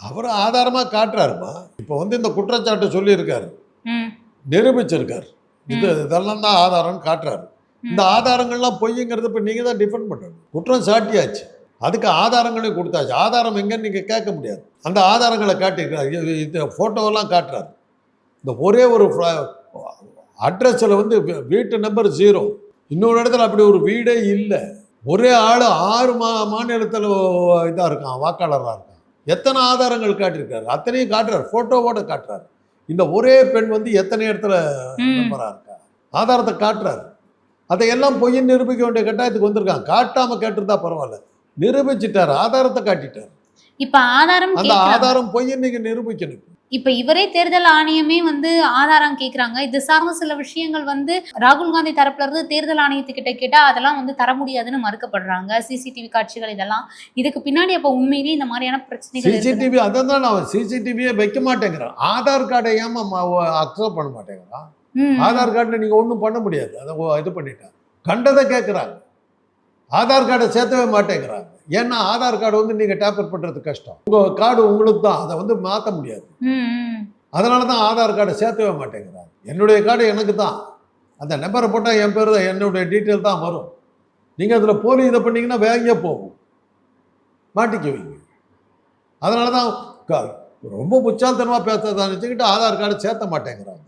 அவர் ஆதாரமாக காட்டுறாருமா. இப்போ வந்து இந்த குற்றச்சாட்டு சொல்லியிருக்காரு. நிரூபிச்சிருக்காரு. இது இதெல்லாம் தான் ஆதாரம்னு காட்டுறாரு. இந்த ஆதாரங்கள்லாம் பொய்ங்கிறது இப்போ நீங்கள் தான் டிஃபெண்ட் பண்ணணும். குற்றம் சாட்டியாச்சு. அதுக்கு ஆதாரங்களையும் கொடுத்தாச்சு. ஆதாரம் எங்கன்னு நீங்கள் கேட்க முடியாது. அந்த ஆதாரங்களை காட்டியிருக்காரு. இது- ஃபோட்டோவெல்லாம் காட்டுறாரு. இந்த ஒரே ஒரு அட்ரஸில் வந்து வீட்டு நம்பர் ஜீரோ இன்னொரு இடத்துல அப்படி ஒரு வீடே இல்லை. ஒரே ஆள் ஆறு மா மாநிலத்தில் இதாக இருக்கான் வாக்காளராக இருக்கான். எத்தனை ஆதாரங்கள் காட்டியிருக்காரு? அத்தனையும் காட்டுறாரு. ஃபோட்டோவோட காட்டுறாரு. இந்த ஒரே பெண் வந்து எத்தனை இடத்துல ம். மெம்பராக இருக்கா? ஆதாரத்தை காட்டுறாரு. அதையெல்லாம் பொய்ன்னு நிரூபிக்க வேண்டிய கட்டாயத்துக்கு வந்திருக்கான் காட்டாம கேட்டிருந்தா பரவாயில்ல. நிரூபிச்சிட்டாரு. ஆதாரத்தை காட்டிட்டாரு. இப்ப ஆதாரம் அந்த. ஆதாரம் பொய்ன்னு நீங்க நிரூபிக்கணும். இப்ப இவரே தேர்தல் ஆணையமே வந்து ஆதாரம் கேக்குறாங்க. இது சார்ந்த சில விஷயங்கள் வந்து ராகுல் காந்தி தரப்புல இருந்து தேர்தல் ஆணையத்துக்கிட்ட கேட்டா அதெல்லாம் வந்து தர முடியாதுன்னு மறுக்கப்படுறாங்க. சிசிடிவி காட்சிகள் இதெல்லாம். இதுக்கு பின்னாடி அப்ப உண்மையிலேயே இந்த மாதிரியான பிரச்சனைகள். சிசிடிவி அதான் தான் அவன் சிசிடிவியே வைக்க மாட்டேங்கிறான். ஆதார் கார்டை ஏமா அக்செப்ட் பண்ண மாட்டேங்கிறான்? ஆதார் கார்டில் நீங்க ஒன்றும் பண்ண முடியாது. அதை இது பண்ணிட்டாங்க கண்டதை கேட்குறாங்க ஆதார் கார்டை சேர்த்தவே மாட்டேங்கிறாங்க. ஏன்னா ஆதார் கார்டு வந்து நீங்க டேப்பர் பண்றது கஷ்டம். உங்க கார்டு உங்களுக்கு தான். அதை வந்து மாற்ற முடியாது. அதனால தான் ஆதார் கார்டை சேர்த்தவே மாட்டேங்கிறாங்க. என்னுடைய கார்டு எனக்கு தான். அந்த நம்பரை போட்டால் என் பேர் தான் என்னுடைய டீட்டெயில் தான் வரும். நீங்கள் அதில் போலி இதை பண்ணீங்கன்னா வேங்கே போகும். மாட்டிக்குவீங்க. அதனால தான் ரொம்ப புச்சால்தனமாக பேசுறதா நினச்சிக்கிட்டு ஆதார் கார்டை சேர்த்த மாட்டேங்கிறாங்க.